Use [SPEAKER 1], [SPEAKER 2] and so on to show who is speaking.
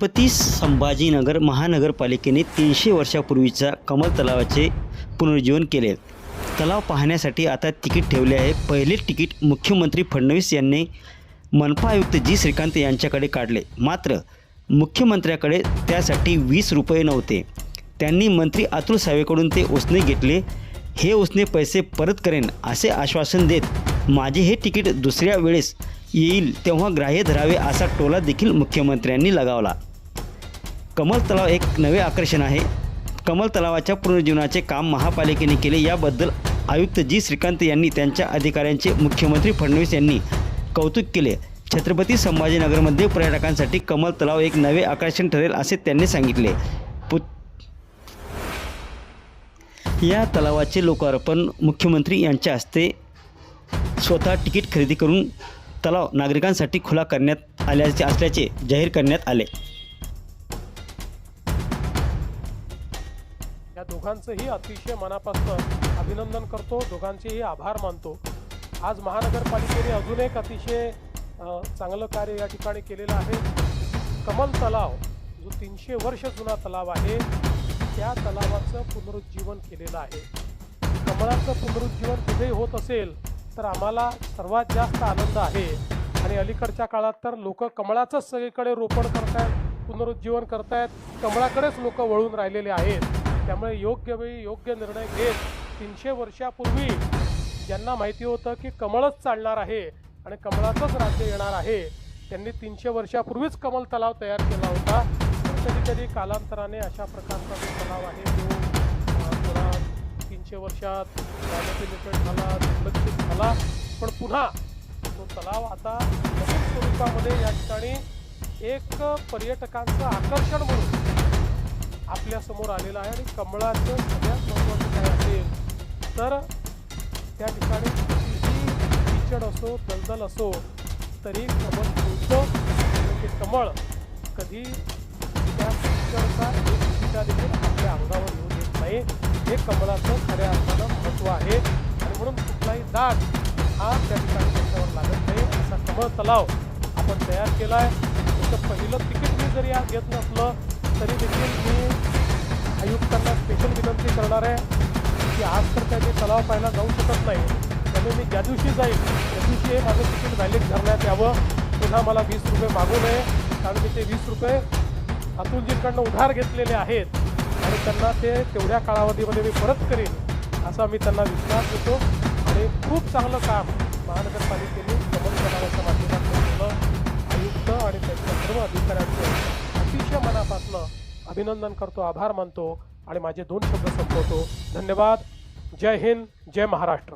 [SPEAKER 1] छत्रपती संभाजीनगर महानगरपालिकेने तीनशे वर्षापूर्वीच्या कमल तलावाचे पुनरुज्जीवन केले. तलाव पाहण्यासाठी आता तिकीट ठेवले आहे. पहिले तिकीट मुख्यमंत्री फडणवीस यांनी मनपा आयुक्त जी. श्रीकांत यांच्याकडे काढले. मात्र मुख्यमंत्र्याकडे त्यासाठी वीस रुपये नव्हते. त्यांनी मंत्री अतुल सावेकडून ते उसने घेतले. हे उसने पैसे परत करेन असे आश्वासन देत माझे हे तिकीट दुसऱ्या वेळेस येईल तेव्हा ग्राह्य धरावे असा टोला देखील मुख्यमंत्र्यांनी लगावला. कमल तलाव एक नवे आकर्षण आहे. कमल तलावाच्या पुनर्जीवनाचे काम महापालिकेने केले. याबद्दल आयुक्त जी. श्रीकांत यांनी त्यांच्या अधिकाऱ्यांचे मुख्यमंत्री फडणवीस यांनी कौतुक केले. छत्रपती संभाजीनगरमध्ये पर्यटकांसाठी कमल तलाव एक नवे आकर्षण ठरेल असे त्यांनी सांगितले. पुत या तलावाचे लोकार्पण मुख्यमंत्री यांच्या हस्ते स्वतः तिकीट खरेदी करून तलाव नागरिकांसाठी खुला करण्यात आल्याचे असल्याचे जाहीर करण्यात आले.
[SPEAKER 2] या दोघांचंही अतिशय मनापासून अभिनंदन करतो. दोघांचेही आभार मानतो. आज महानगरपालिकेने अजून एक अतिशय चांगलं कार्य या ठिकाणी केलेलं आहे. कमल तलाव जो तीनशे वर्ष जुना तलाव आहे त्या तलावाचं पुनरुज्जीवन केलेलं आहे. कमळाचं पुनरुज्जीवन कुठेही होत असेल तर आम्हाला सर्वात जास्त आनंद आहे. आणि अलीकडच्या काळात तर लोक कमळाचंच सगळीकडे रोपण करतायत पुनरुज्जीवन करतायत. कमळाकडेच लोक वळून राहिलेले आहेत. त्यामुळे योग्य वेळी योग्य निर्णय घेत तीनशे वर्षापूर्वी ज्यांना माहिती होतं की कमळच चालणार आहे आणि कमळाचंच राज्य येणार आहे त्यांनी तीनशे वर्षापूर्वीच कमल तलाव तयार केला होता. पण कधी कधी कालांतराने अशा प्रकारचा जो तलाव आहे तो पुन्हा तीनशे वर्षात मॅनिपुलेटेड झाला दुर्लक्षित झाला. पण पुन्हा तो तलाव आता नवीन स्वरूपामध्ये या ठिकाणी एक पर्यटकांचं आकर्षण म्हणून आपल्यासमोर आलेलं आहे आणि कमळाचं सगळ्यात महत्त्वाचं काय असेल तर त्या ठिकाणी कितीही कीचड असो दलदल असो तरी कमळ फुलतं म्हणजे ते कमळ कधी त्या किचडचा एक कीटा देखील आपल्या अंगावर येऊ देत नाही. हे कमळाचं खऱ्या अर्थानं महत्त्व आहे. आणि म्हणून कुठलाही दाग हा त्या ठिकाणी त्याच्यावर लागत नाही. असा कमळ तलाव आपण तयार केला आहे त्याचं पहिलं तिकीट मी जरी आज घेत नसलं तरी देखील मी आयुक्तांना स्पेशल विनंती करणार आहे की आज तर काही मी तलाव पाहायला जाऊ शकत नाही त्यामुळे मी ज्या दिवशी जाईल त्या दिवशी हे माझं तिकीट व्हॅलिड धरण्यात यावं. पुन्हा मला वीस रुपये मागू नये कारण मी ते वीस रुपये अतुलजींकडनं उधार घेतलेले आहेत आणि त्यांना ते तेवढ्या कालावधीमध्ये मी परत करेन असा मी त्यांना विश्वास देतो. आणि खूप चांगलं काम महानगरपालिकेने कमल तलावाच्या माध्यमातून केलं. आयुक्त आणि त्यांच्या सर्व अधिकाऱ्यांनी अभिनंदन करतो आभार मानतो आणि माझे दोन शब्द संपवतो. धन्यवाद. जय हिंद जय महाराष्ट्र.